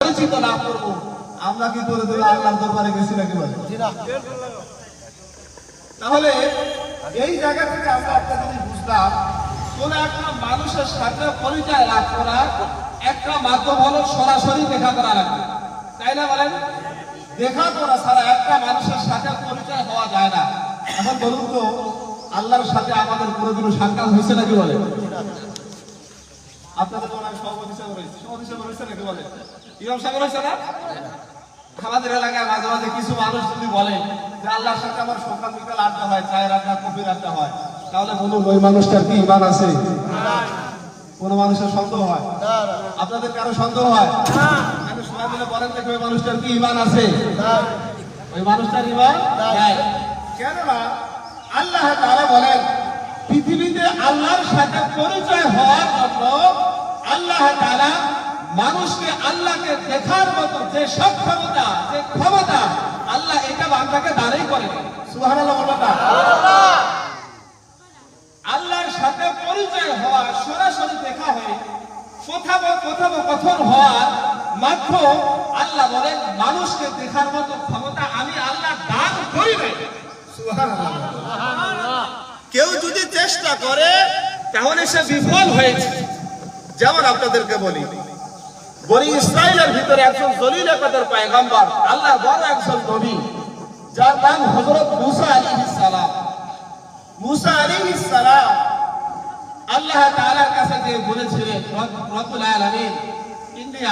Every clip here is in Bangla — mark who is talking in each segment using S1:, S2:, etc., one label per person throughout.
S1: পরিচিত লাভ করব আমরা কি করে দেবো আল্লাহর দরবারে গেছি নাকি বলে? তাহলে এই জায়গা থেকে আমরা একটা জিনিস বুঝলাম কোন একটা মানুষের সাথে পরিচয় লাভ করা একটা মাধ্যম হলো সরাসরি দেখা করা লাগবে। তাই না বলেন? দেখা করা ছাড়া একটা মানুষের সাথে পরিচয় হওয়া যায় না। এখন বলুন তো আল্লাহর সাথে আমাদের কোনোদিনও সাক্ষাৎ হয়েছে নাকি বলে? আপনাদের হয় সভাপতি রয়েছে? রয়েছে নাকি বলে? ইমাম সাহেব রয়েছে না? আমাদের এলাকায় মাঝে মাঝে কিছু মানুষ যদি বলে যে আল্লাহর সাথে আমার সকাল বিকাল আড্ডা হয়, চায়ের আড্ডা, কফির আড্ডা হয়, তাহলে বলুন ওই মানুষটার কি ইমান আছে? কোন মানুষের সন্দেহ হয়? আপনাদের কারও সন্দেহ হয়? সবাই মিলে বলেন দেখো ওই মানুষটার কি ইমান আছে? ওই মানুষটার ইমান নাই। কেননা আল্লাহ তারা বলেন, পৃথিবীতে আল্লাহর সাথে পরিচয় হওয়ার জন্য আল্লাহ তারা মানুষকে আল্লাহকে দেখার মতো যে সক্ষমতা, যে ক্ষমতা, আল্লাহ এটা বান্দাকে দাঁড়াই করে আল্লাহর সাথে পরিচয় হওয়া, সরাসরি দেখা হয়ে কোথাও কথোপকথন হওয়ার মাধ্যম আল্লাহ বলেন, মানুষকে দেখার মতো ক্ষমতা আমি আল্লাহ দান করি কেউ যদি চেষ্টা করে, তাহলে সে বিফল হয়েছে। যেমন আপনাদেরকে বলি বনি ইসরায়েলের ভিতরে একজন জলিল কাদের পায়গাম্বার বড় একজন নবী, যার নাম মুসা মুসা আল্লাহ তাআলার কাছে যে বলেছিলেন, রব- রব্বুল আলামিন, ইন্নী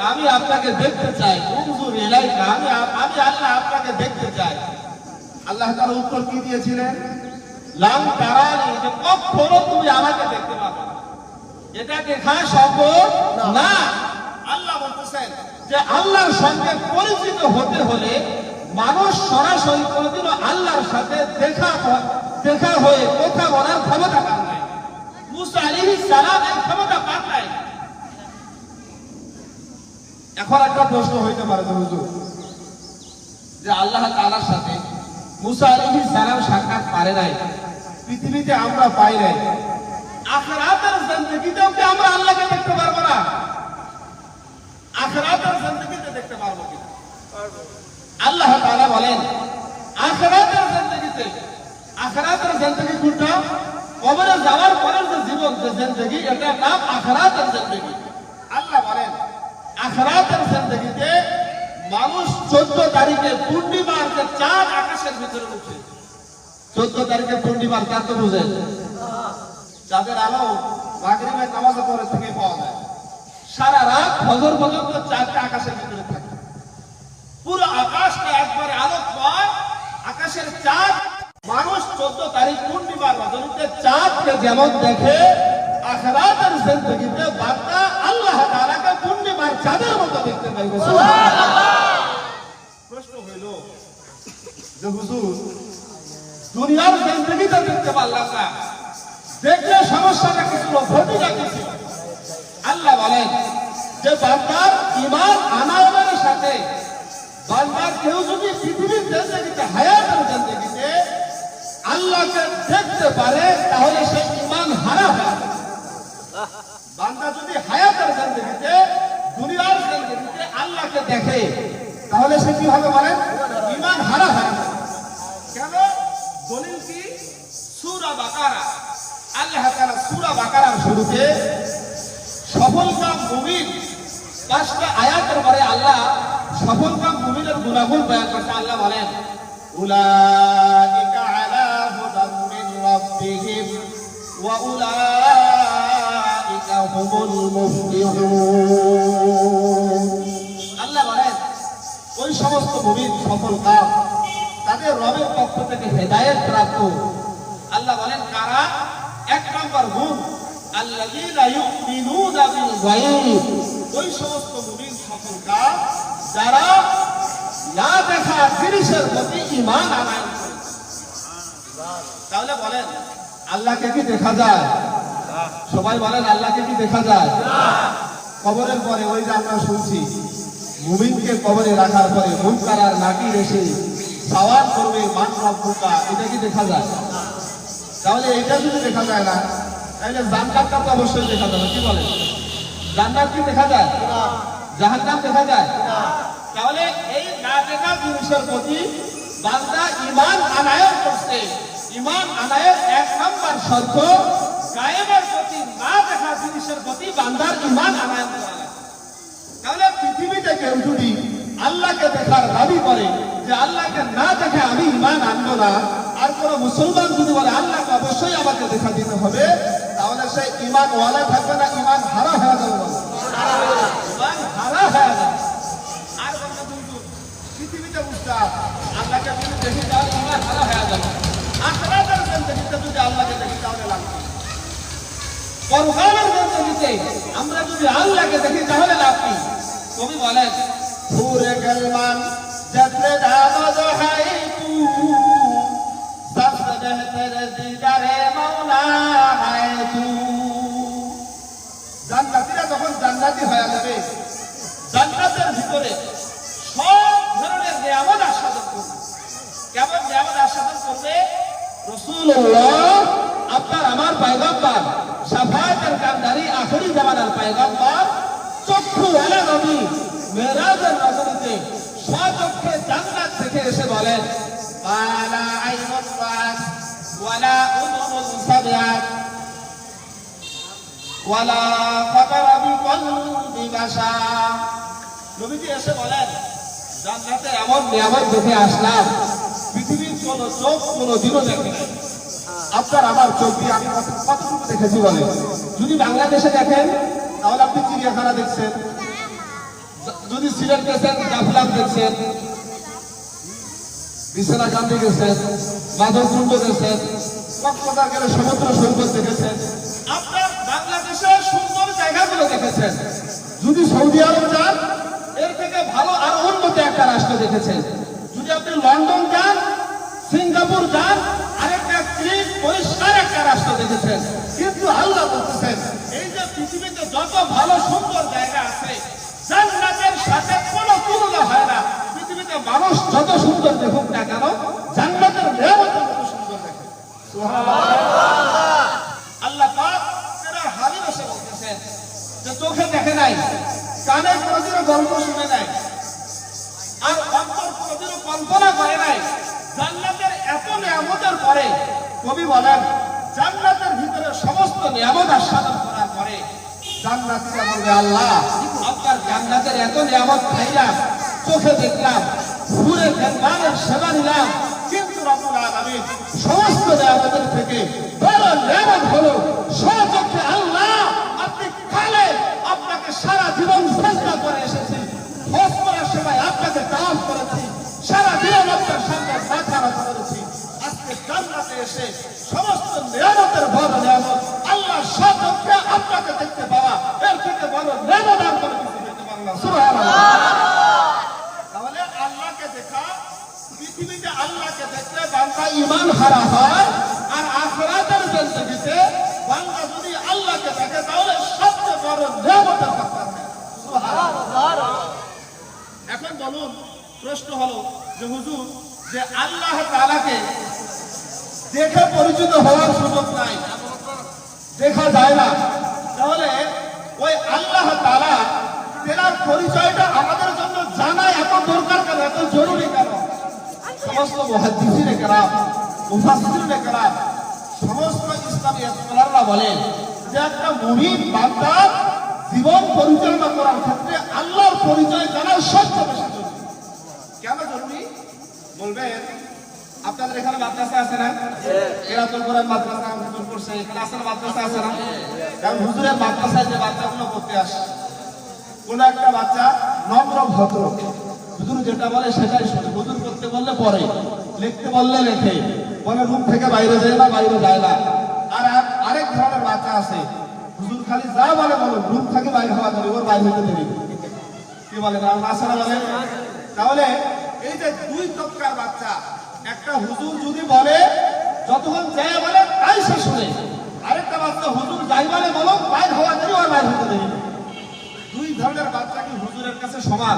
S1: আমি আপনাকে দেখতে চাই। আমি আমি আল্লাহ আপনাকে দেখতে চাই। আল্লাহ তাআলা উত্তর কি দিয়েছিলেন? লাম তারানি, যে কখনো তুমি আমাকে দেখতে পাবে এটা দেখা সম্ভব না। আল্লাহ বলতেছেন যে আল্লাহর সঙ্গে পরিচিত হতে হলে মানুষ সরাসরি কোনোদিনও আল্লাহর সাথে দেখা দেখা হয়ে কথা বলার ক্ষমতা পান নাই। মুসা সালাম ক্ষমতা পান নাই। এখন একটা প্রশ্ন হইতে পারে যে হুজুর যে আল্লাহ তাআলার সাথে মুসা আলাইহিস সালাম সাক্ষাৎ পারে নাই? পৃথিবীতে আমরা পাই নাই। আখরাতের জিন্দগিতেও কি আমরা আল্লাহকে দেখতে পারব না। আখরাতের জিন্দগিতে দেখতে পারব কি আল্লাহ তাআলা বলেন, আখরাতের জিন্দগিতে, আখরাতের জিন্দগি কোনটা? কবরে যাওয়ার পরের যে জীবন, যে জিন্দগি, এটার নাম আখরাতের জিন্দগি। আল্লাহ বলেন, আখরাতের জিন্দগিতে মানুষ চোদ্দ তারিখে পূর্ণিমার যে চাঁদ আকাশের ভিতরে উঠে। চোদ্দ তারিখে পূর্ণিমার চাঁদ তো বুঝেন? যাদের আলো মাগরিবের নামাজের পরে থেকে পাওয়া যায়। সারা রাত ফজর পর্যন্ত চারটা আকাশের ভিতরে থাকে। পুরো আকাশটা একবারে আলোকময়। আকাশের চাঁদ, মানুষ চোদ্দ তারিখ পূর্ণিমার রজনীতে চাঁদকে যেমন দেখে, আখরাতের জিন্দগিতে বান্দা আল্লাহ তাআলাকে পূর্ণিমার চাঁদের মতো দেখতে পাইবে প্রশ্ন হইল যে হুজুর, দুনিয়ার জিন্দগিতে দেখতে পারলাম না। দেখলে সমস্যাটা কিছু ঘটিটা কিছু। আল্লাহ বলেন যে বান্দার ইমান আনায়নের সাথে বান্দার কেউ যদি পৃথিবীর জিন্দগিতে হায়াতের জিন্দগিতে আল্লাহকে দেখতে পারে, তাহলে সে ইমান হারা হয়। বান্দা যদি হায়াতের জিন্দগিতে দুনিয়ার জিন্দগিতে আল্লাহকে দেখে, তাহলে সে কি হবে বলেন ইমান হারা হয়। কেন? দলিল কি? সূরা বাকারা। আল্লাহ তাআলা সূরা বাকারার শুরুতে সফলকাম মুমিন পাঁচটা আয়াতের পরে আল্লাহ সফলকাম মুমিনের গুণাগুণ বয়ান করতে আল্লাহ বলেন, উলাইকা আলা হুদাম মিন রাব্বিহিম ওয়া উলাইকা হুমুল মুফলিহুন। আল্লাহ বলেন, ওই সমস্ত মুমিন সফল কাম তাদের রবের পক্ষ থেকে হেদায়েত প্রাপ্ত নম্বর গুণ আল্লাযীনা ইউমিনুনা বিল গায়ব। ওই সমস্ত মুমিন যারা না দেখা জিনিসের প্রতি ঈমান আনয়ন করে। তাহলে বলেন, আল্লাহকে কি দেখা যায়? সবাই বলেন, আল্লাহকে কি দেখা যায়? কবরের পরে ওই যে আমরা শুনছি, মুমিনকে কবরে রাখার পরে মুনকার আর নাকির এসে সওয়াল করবে, মান রব্বুকা, এটা কি দেখা যায়? তাহলে এটা যদি দেখা যায় না তাহলে জান্নাতটা তো অবশ্যই দেখা যাবে কি জান্নাত কি দেখা যায়? জাহান্নাম দেখা যায়? তাহলে এই না দেখা জিনিসের প্রতি বান্দা ইমান আনায়ন করছে। ইমান আনায়ন এক নম্বর শর্ত গায়েবের প্রতি না দেখা জিনিসের প্রতি বান্দার ইমান আনায়ন করা তাহলে পৃথিবীতে কেউ যদি আল্লাহকে দেখার দাবি করে যে আল্লাহকে না দেখে আমি ইমান আনব না আর কোন মুসলমান যদি বলে, আল্লাহকে অবশ্যই আমাকে দেখা দিতে হবে, তাহলে সে ইমান ওয়ালা থাকবে না ইমান হারা হয়ে যাবে হয়ে যাবে। আর পৃথিবীতে দেখি হয়ে যাবে। দেখি, তাহলে লাগবে আমরা যদি আল্লাহকে দেখি, তাহলে লাভ কি? কবি বলেন পুরে গলমান সব বেহতর দিদারে মাওলা হাই তু। জান্নাতীরা যখন জান্নাতি হয়ে যাবে, জান্নাতের ভিতরে সব ধরনের নিয়ামত আস্বাদন করবে। কেমন নিয়ামত আস্বাদন করবে? রসুল্লাহ আপনার আমার পায়গম্বর, সাফায়াতের কান্দারি আখরি জামানার পায়গম্বর, চক্ষু ওয়ালা নবী, মেরাজের নজরিতে স্বচক্ষে জান্নাত থেকে এসে বলেন দেখে আসলাম, পৃথিবীর চোখ আপনার আমার চোখ দিয়ে আমি কতটুকু দেখেছি বলে? যদি বাংলাদেশে দেখেন, তাহলে আপনি চিড়িয়াখানা দেখছেন। যদি সিলেট গেছেন গাফলাম দেখছেন। বিছানা কান্দি গেছেন মাধবকুণ্ড গেছেন কক্সবাজার গেলে সমুদ্র সৈকত দেখেছেন। আপনার দেখেছেন। যদি সৌদি আরব যান, এর থেকে ভালো আর উন্নত একটা রাষ্ট্র দেখেছেন। যদি আপনি লন্ডন যান, সিঙ্গাপুর যান, আরেকটা ক্লিন পরিষ্কার একটা রাষ্ট্র দেখেছেন। কিন্তু আল্লাহ বলতেছেন, এই যে পৃথিবীতে যত ভালো সুন্দর জায়গা আছে, জান্নাতের সাথে কোনো তুলনা হয় না। পৃথিবীতে মানুষ যত সুন্দর দেখুক না কেন, জান্নাতের নিয়ামতের মতো সুন্দর দেখে। আল্লাহ পাক তারা হাবিব এসে বলতেছেন যে চোখে দেখে নাই কানে কোনোদিনও গল্প শুনে নাই, আর অন্তর কোনোদিনও কল্পনা করে নাই, জান্নাতের এত নিয়ামতের পরে কবি বলেন, জান্নাতের ভিতরে সমস্ত নিয়ামত আস্বাদন করার পরে জান্নাতীরা বলবে আল্লাহ, আপনার জান্নাতের এত নিয়ামত খাইলাম, চোখে দেখলাম ঘুরে দেখলামের সেবা নিলাম, কিন্তু রব্বুল আলামিন সমস্ত নিয়ামতের থেকে বড় নিয়ামত হলো সচক্ষে আল্লাহ আপনি কালে আপনাকে সারা জীবন চেষ্টা করে এসেছি হজ করার সময় করেছি, সারা জীবন আপনার সামনে করেছি। আজকে জান্নাতে এসে সমস্ত নিয়ামতের বড় নিয়ামত আল্লাহ সচক্ষে আপনাকে দেখতে পাওয়া, এর থেকে বড় নিয়ামত আর কিছু দেখতে পারলাম তাহলে আল্লাহকে দেখা, পৃথিবীতে আল্লাহকে দেখলে বান্দা ইমান হারা হয়, আর আখরাতের জিন্দগিতে বান্দা যদি আল্লাহকে দেখে, তাহলে সবচেয়ে বড় নিয়ামতের কথা। এখন বলুন, প্রশ্ন হলো যে হুজুর, যে আল্লাহ তাআলাকে দেখে পরিচিত হওয়ার সুযোগ নাই, দেখা যায় না। তাহলে ওই আল্লাহ তাআলা তেনার পরিচয়টা আমাদের জন্য জানা এত দরকার কেন, এত জরুরি কেন? সমস্ত মুহাদ্দিসিনে কেরাম, মুফাসসিরিনে কেরাম, সমস্ত ইসলামী স্কলাররা বলেন যে একটা মুমিন বান্দার জীবন পরিচালনা করার ক্ষেত্রে আল্লাহর পরিচয় জানা সবচেয়ে বেশি জরুরি। কেন জরুরি? বলবেন, আপনাদের এখানে মাদ্রাসা আছে না? এরা তো কোরআন মাদ্রাসা হুজুর করছে, এখানে আসলে মাদ্রাসা আছে না? কারণ হুজুরের মাদ্রাসায় যে বাচ্চাগুলো পড়তে আসে, কোন একটা বাচ্চা নম্র ভদ্র হুজুর যেটা বলে সেটাই শোনে। হুজুর করতে বললে পরে লিখতে বললে লেখে বলে রুম থেকে বাইরে যায় না, বাইরে যায় না। আর আর- আরেক ধরনের বাচ্চা আছে খালি যা বলে বলো রুম থেকে বাইরে হওয়া যাবে ওর বাইরে হতে দেরি কি বলে আসলে বলে? তাহলে এই যে দুই তবকার বাচ্চা, একটা হুজুর যদি বলে, যতক্ষণ যায় বলে, তাই সে শুনে। আরেকটা বাচ্চা, হুজুর যাই বলে বলো বাইর হওয়া দেরি ওর বাইরে হতে দেরি দুই ধরনের বাচ্চা কি হুজুরের কাছে সমান?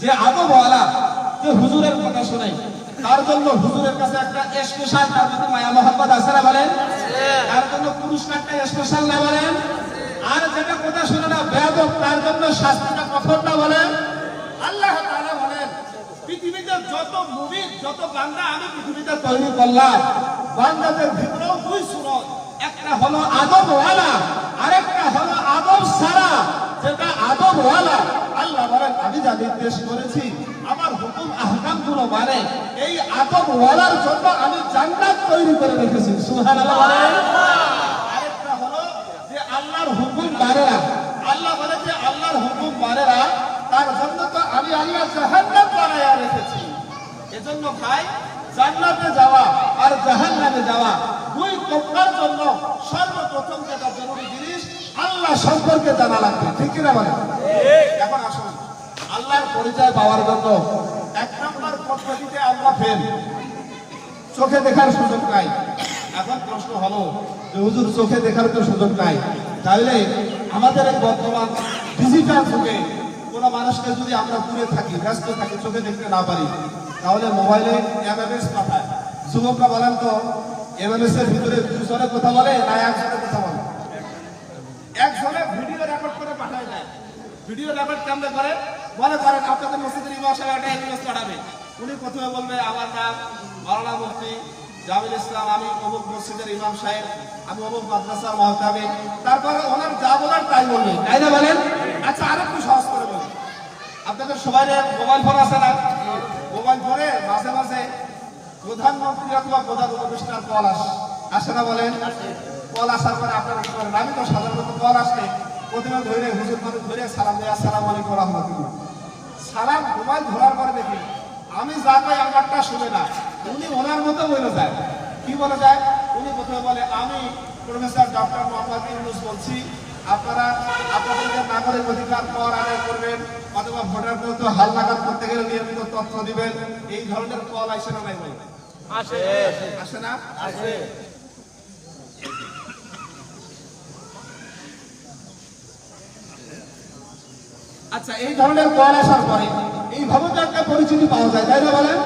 S1: যে আদবওয়ালা, যে হুজুরের কথা শোনে। তার জন্য হুজুরের কাছে একটা স্পেশাল তার প্রতি মায়া মোহাম্মদ আছে না বলেন? তার জন্য পুরস্কারটা স্পেশাল না বলেন?
S2: আর যেটা কথা শুনে না, বেয়াদব, তার জন্য শাস্তিটা কঠোর না বলেন?
S1: আল্লাহ তাআলা বলেন, পৃথিবীতে যত মুভি যত বান্দা আমি পৃথিবীতে
S2: তৈরি করলাম, বান্দাদের ভিতরেও দুই সুরত। একটা হলো আদবওয়ালা, আরেকটা হলো আদব সারা যেটা আদবওয়ালা, আল্লাহ বলেন, আমি যা নির্দেশ করেছি, আমার হুকুম আহকাম গুলো মানে এই আদবওয়ালার জন্য আমি জান্নাত তৈরি করে রেখেছি আরেকটা হলো যে আল্লাহর হুকুম মানে না। আল্লাহ বলে যে আল্লাহর হুকুম মানে না তার জন্য তো আমি আল্লাহ জাহান্নাত বানায়া রেখেছি। এজন্য ভাই জান্নাতে যাওয়া আর জাহান্নামে যাওয়া দুই পক্ষের জন্য সর্বপ্রথম যেটা জরুরি জিনিস আল্লাহ সম্পর্কে জানা লাগবে ঠিক কিনা বলে এখন আসুন আল্লাহর পরিচয় পাওয়ার জন্য এক আমরা ফেল চোখে দেখার সুযোগ নাই। এখন প্রশ্ন হলো যে হুজুর, চোখে দেখার তো সুযোগ নাই। তাহলে আমাদের বর্তমান ডিজিটাল যুগে কোনো মানুষকে যদি আমরা দূরে থাকি, ব্যস্ত থাকি, চোখে দেখতে না পারি, তাহলে মোবাইলে এমএমএস পাঠায়। যুবকরা বলেন তো, এমএমএস এর ভিতরে দুজনে কথা বলে না একজনে কথা বলে? একজনে ভিডিও রেকর্ড করে পাঠায় দেয়। ভিডিও রেকর্ড কেমনে করে? মনে করেন আপনাদের মসজিদের ইমাম সাহেব একটা এমএমএস পাঠাবে। উনি প্রথমে বলবে, আমার নাম মাওলানা মুফতি জামিল ইসলাম, আমি অমুক মসজিদের ইমাম সাহেব, আমি অমুক মাদ্রাসার মহতাবে তারপরে ওনার যা বলার তাই বলবে, তাই না বলেন? আচ্ছা আরেকটু সহজ করে বলি আপনাদের সবাই মোবাইল ফোন আছে না? মোবাইল ফোনে মাঝে মাঝে প্রধানমন্ত্রী অথবা প্রধান উপদেষ্টার কল আসে আসে না বলেন? কল আসার পরে আপনারা কি আমি তো সাধারণত কল আসলে প্রথমে ধরে, হুজুর করে ধরে সালাম দেয় আসসালামু আলাইকুম রহমতুল্লাহ। সালাম মোবাইল ধরার পরে দেখি আমি যা কই আমারটা শুনে না। উনি ওনার মতো বলে যায়। কি বলে যায়? উনি প্রথমে বলে আমি প্রফেসর ডক্টর মোহাম্মদ ইউনুস বলছি। আপনারা আপনাদের নাগরিক অধিকার কর আদায় করবেন অথবা ভোটার পরিচয় তো হাল লাগাত করতে গেলে নিয়মিত তথ্য দিবেন। এই ধরনের কল আসে না নাই
S3: আসে।
S1: আসে না?
S3: আসে।
S2: আচ্ছা এই ধরনের কল আসার পরে এইভাবে তো একটা পরিচিতি পাওয়া যায়, তাই না বলেন?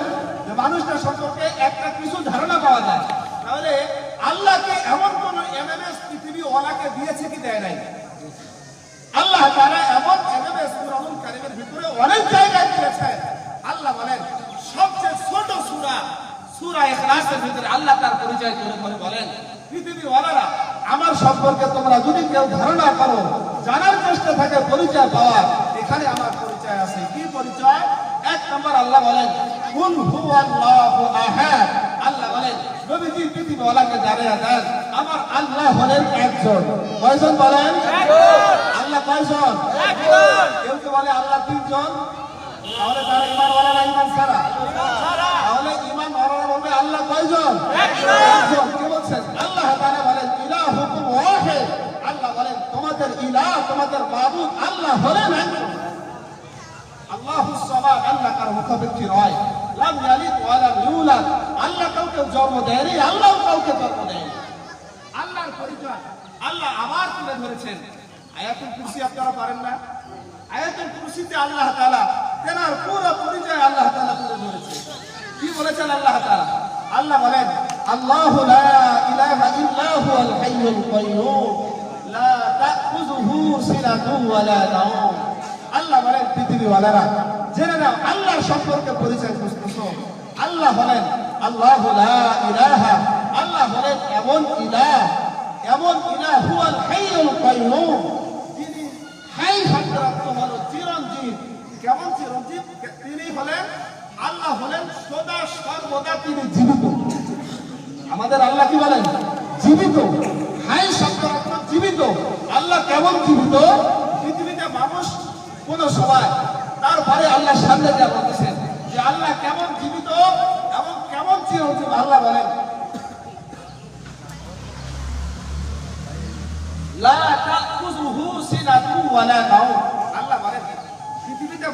S2: যে মানুষটা সম্পর্কে একটা কিছু ধারণা পাওয়া যায়। তাহলে আল্লাহকে এমন কোন এমএমএস পৃথিবী ওলাকে দিয়েছে কি দেয় নাই? আল্লাহ তারা এমন এমএমএস কুরআনুল কারীমের ভিতরে অনেক জায়গায় দিয়েছে আল্লাহ বলেন, সবচেয়ে ছোট সূরা সূরা ইখলাসের ভিতরে আল্লাহ তার পরিচয় তুলে ধরে বলেন, পৃথিবী ওয়ালারা, আমার সম্পর্কে তোমরা যদি কেউ ধারণা করো, জানার চেষ্টা থাকে পরিচয় পাওয়ার এখানে আমার পরিচয় আছে। কি পরিচয়? এক নম্বর আল্লাহ বলেন কুল আহাদ। আল্লাহ বলেন নবীজি পৃথিবী ওয়ালাকে জানিয়ে দেন আমার আল্লাহ হলেন একজন। কয়জন বলেন? আল্লাহ কয়জন? কেউ বলে আল্লাহ তিনজন? তাহলে তারা ইমান ওয়ালা না ইমান সারা তাহলে ইমান বলবে আল্লাহ কয়জন? একজন। কে বলছেন? আল্লাহ তাআলা বলেন ইলাহুকুম ওয়াহিদ। আল্লাহ বলেন তোমাদের ইলাহ, তোমাদের মাবুদ আল্লাহ একজন আল্লাহু আল্লাহ কার আল্লাহ না? কি বলেছেন আল্লাহ আল্লাহ বলেন আল্লাহ বলেন, পৃথিবীওয়ালারা, জেনে নাও আল্লাহর সম্পর্কে পরিচয় খুঁজতেছো আল্লাহ হলেন আল্লাহ ইলাহা। আল্লাহ হলেন এমন ইলাহ এমন ইলাহ হুয়াল হাইয়ুল কাইয়্যুম যিনি হাই শব্দের অর্থ হলো চিরঞ্জীব। কেমন চিরঞ্জীব? তিনি হলেন, আল্লাহ হলেন সদা সর্বদা তিনি জীবিত। আমাদের আল্লাহ কি বলেন? জীবিত। আল্লাহ কেমন জীবিত? পৃথিবীতে মানুষ কোন সময় তারপরে আল্লাহ সামনে যা বলতেছেন যে, আল্লাহ কেমন জীবিত এবং কেমন চিরঞ্জীব? আল্লাহ বলেন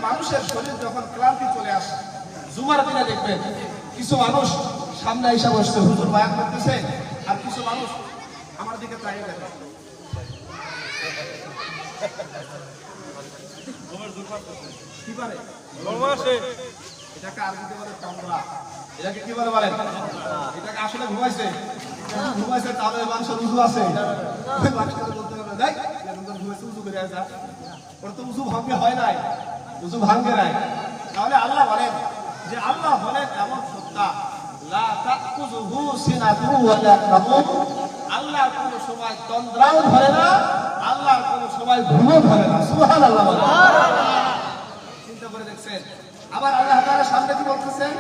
S2: মানুষের শরীর যখন ক্লান্তি চলে আসে, জুমার দিনে দেখবেন কিছু মানুষ সামনে হুজুর করতেছে, আর কিছু মানুষ আমার দিকে দেখে। কি পারে এটাকে আরবিতে বলে? তন্দ্রা এটাকে কি বলে বলেন? এটাকে আসলে ঘুমাইছে। ঘুমাইছে তাদের মানুষের উজু আছে। মানুষকে বলতে হবে দেখ হয়েছে উজু করে যা। ওর তো উজু ভাঙ্গে হয় নাই। উজু ভাঙ্গে নাই। তাহলে আল্লাহ বলেন যে আল্লাহ হলেন এমন সত্তা লা তাকুযুহু সিনাতু ওয়ালা নাওম আল্লাহর কোন সময় তন্দ্রাও ধরে না আল্লাহর কোন সময় ঘুমও ধরে না, সুবহানাল্লাহ বলেন চিন্তা করে দেখছেন? আবার আল্লাহ তাআলা সামনে কি বলতেছেন?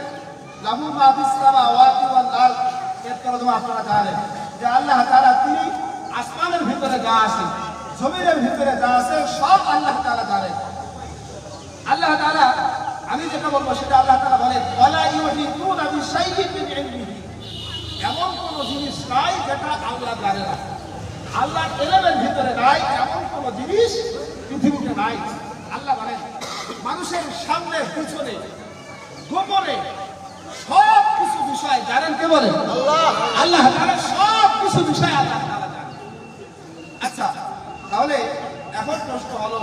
S2: লাহু মা ফিস সামাওয়াতি ওয়াল আরদ। এর তরজমা যে আল্লাহ তাআলা তিনি আসমানের ভিতরে যা আছে, জমিনের ভিতরে যা আছে, সব আল্লাহ তাআলা জানেন। আল্লাহ তাআলা, আমি যেটা বলব সেটা আল্লাহ তাআলা বলেন, ওয়ালা ইউহিতুনা বিশাইইন মিন এমন কোন জিনিস নাই যেটা আল্লাহ জানে না। আল্লাহ এলেমের ভিতরে নাই এমন কোন জিনিস পৃথিবীতে নাই। আল্লাহ বলেন মানুষের সামনে পিছনে গোপনে সব কিছু বিষয় জানেন কে বলেন? আল্লাহ। আল্লাহ তাআলা সব কিছু বিষয় আল্লাহ আচ্ছা তাহলে এখন প্রশ্ন হলো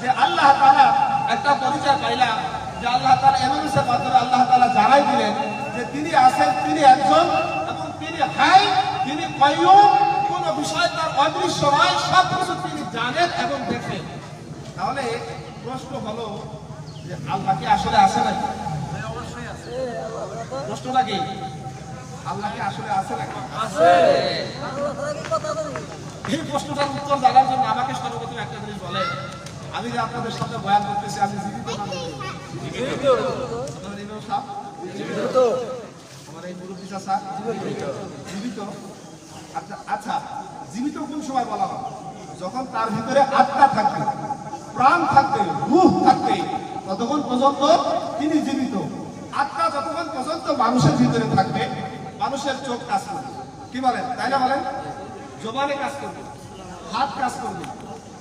S2: যে আল্লাহ তাআলা একটা পরিচয় পাইলাম যে আল্লাহ তাআলা এমএনএসের মাধ্যমে আল্লাহ তাআলা জানাই দিলেন যে তিনি আছেন তিনি একজন এবং তিনি হাই তিনি কাইয়ুম কোন বিষয় তার অদৃশ্য নয় সব কিছু তিনি জানেন এবং দেখেন। তাহলে প্রশ্ন হলো যে আল্লাহ কি আসলে আছে নাকি? প্রশ্নটা কি? আল্লাহ কি আসলে আছে নাকি? এই প্রশ্নটার উত্তর জানার জন্য আমাকে সর্বপ্রথম একটা জিনিস বলে আমি যে আপনাদের সাথে বয়ান করতেছি আমি জীবিত না মৃত? আপনাদের ইমাম সাহেব? আমার এই মুরব্বী চাচা? জীবিত। আচ্ছা আচ্ছা জীবিত কোন সময় বলা হয়? যখন তার ভিতরে আত্মা থাকবে, প্রাণ থাকবে, রূহ থাকবে, ততক্ষণ পর্যন্ত তিনি জীবিত। আত্মা যতক্ষণ পর্যন্ত মানুষের ভিতরে থাকবে, মানুষের চোখ কাজ করবে। কি বলেন? তাই না বলেন? জবানে কাজ করবে, হাত কাজ করবে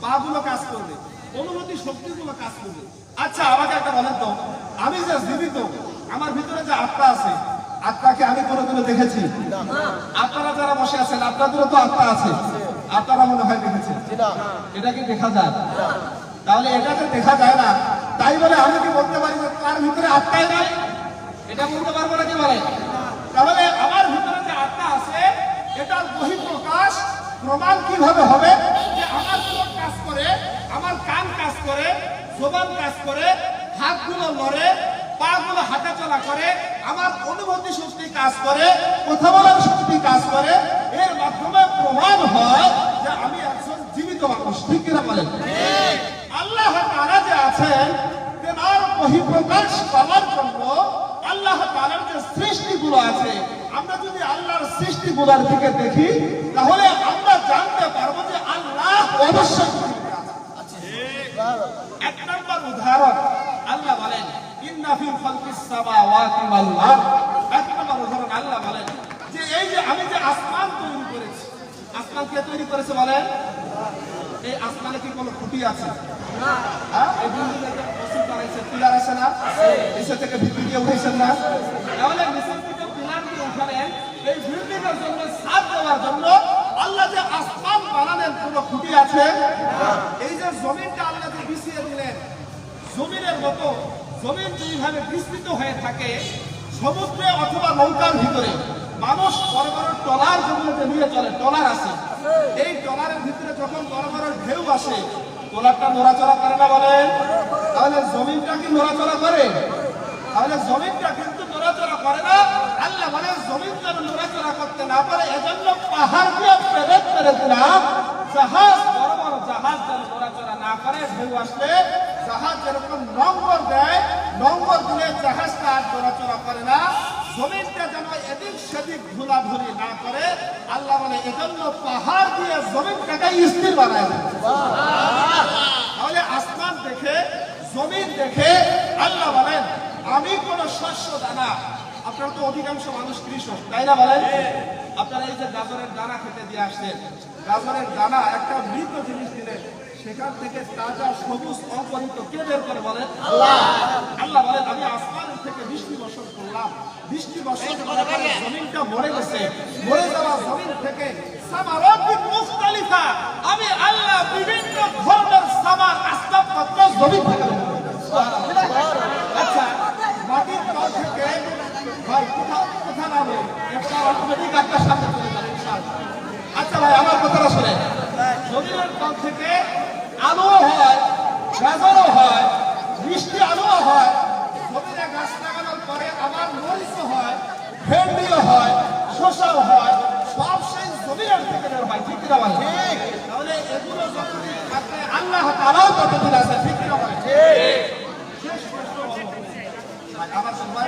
S2: পা গুলো কাজ করবে, অনুভূতি শক্তিগুলো কাজ করবে। আচ্ছা আমাকে একটা বলেন তো। আমি যে জীবিত, আমার ভিতরে যে আত্মা আছে আত্মাকে আমি কোনোদিনও দেখেছি। আপনারা যারা বসে আছেন, আপনাদেরও তো আত্মা আছে। আপনারা মনে হয় দেখেছেন। এটা কি দেখা যায়? তাহলে এটাকে দেখা যায় না। তাই বলে আমি কি বলতে পারি যে তার ভিতরে আত্মাই নাই? এটা বলতে পারব না কি বলে? তাহলে আমার ভিতরে যে আত্মা আছে এটার বহিঃপ্রকাশ। প্রমাণ কীভাবে হবে? যে আমার চোখ কাজ করে, আমার কান কাজ করে, জবান কাজ করে, হাতগুলো লড়ে পাগুলো হাঁটা চলা করে, আমার অনুভূতি শক্তি কাজ করে, কথা বলার শক্তি কাজ করে। এর মাধ্যমে প্রমাণ হয় যে আমি একজন জীবিত মানুষ, ঠিক কিনা বলেন? আল্লাহ তারা যে আছেন, তেনার বহিঃপ্রকাশ পাওয়ার জন্য আল্লাহ তাআলার যে সৃষ্টিগুলো আছে, আমরা যদি আল্লাহর সৃষ্টিগুলোর দিকে দেখি, তাহলে আমরা জানতে পারব যে আল্লাহ অবশ্যই এক নম্বর উদাহরণ, আল্লাহ বলেন ইন্না ফি খালকিস সামাওয়াতি ওয়াল আরদ এক নম্বর উদাহরণ আল্লাহ বলেন যে এই যে আমি যে আসমান তৈরি করেছি আসমান কে তৈরি করেছে বলেন এই আসমানে কি কোনো খুঁটি আছে হ্যাঁ? এই বানাইছে, আছে না? নিচে থেকে ভিত্তি দিয়ে উঠাইছেন না? তাহলে নিচের থেকে pillar দিয়ে উঠালেন, এই এর জন্য ছাদ দেওয়ার জন্য আল্লাহ যে আসমান বানালেন কোনো খুঁটি আছে এই যে জমিনটা আল্লাহ যে বিছিয়ে দিলেন জমিনের মতো জমিন যেইভাবে বিস্তৃত হয়ে থাকে, সমুদ্রে অথবা নৌকার ভিতরে মানুষ বড় বড় টলার জমিতে নিয়ে চলে টলার আছে। এই টলারের ভিতরে যখন বড় বড় ঢেউ আসে টলারটা নড়াচড়া করে না বলেন তাহলে জমিনটা কি নড়াচড়া করে? তাহলে জমিনটা কিন্তু নড়াচড়া করে না। আল্লাহ বলে, জমিন যেন নড়াচড়া করতে না পারে, এজন্য পাহাড় দিয়ে পেরে পেরে দিলাম। জাহাজ, বড় বড় জাহাজ যেন নড়াচড়া না করে, ঢেউ আসলে জাহাজ যেরকম নম্বর দেয়, নম্বর দিলে জাহাজটা আর নড়াচড়া করে না। জমিনটা যেন এদিক সেদিক ঘোরাঘুরি না করে। আল্লাহ বলে, এজন্য পাহাড় দিয়ে জমিনটাকে স্থির বানায়। তাহলে আসমান দেখে, জমিন দেখে আল্লাহ বলেন, আমি কোন শস্য দানা আপনারা তো অধিকাংশ মানুষ কৃষক, তাই না বলেন? আপনারা এই যে গাজরের দানা খেতে দিয়ে আসছেন, গাজরের দানা একটা মৃত জিনিস দিলেন সেখান থেকে তাজা সবুজ অপরিত কে বের করে বলেন? আল্লাহ। আল্লাহ বলেন আমি আসমান থেকে বৃষ্টি বর্ষণ করলাম। বৃষ্টি বর্ষণ করার পরে জমিনটা মরে গেছে। মরে যাওয়া জমিন থেকে মুখতালিফা আমি আল্লাহ বিভিন্ন ধরনের সামার আসবাবপত্র জমিন থেকে বের করে দিয়েছি। আচ্ছা মাটির তল থেকে ভাই কোথা কোথা নামে? একটা অটোমেটিক একটা সামনে চলে যাবে আচ্ছা ভাই আমার কথাটা শুনে জমিনের তল থেকে না বলে তাহলে এগুলো যতদিন থাকবে আল্লাহ তালাও ততদিন আছে ঠিক। না আমার সবাই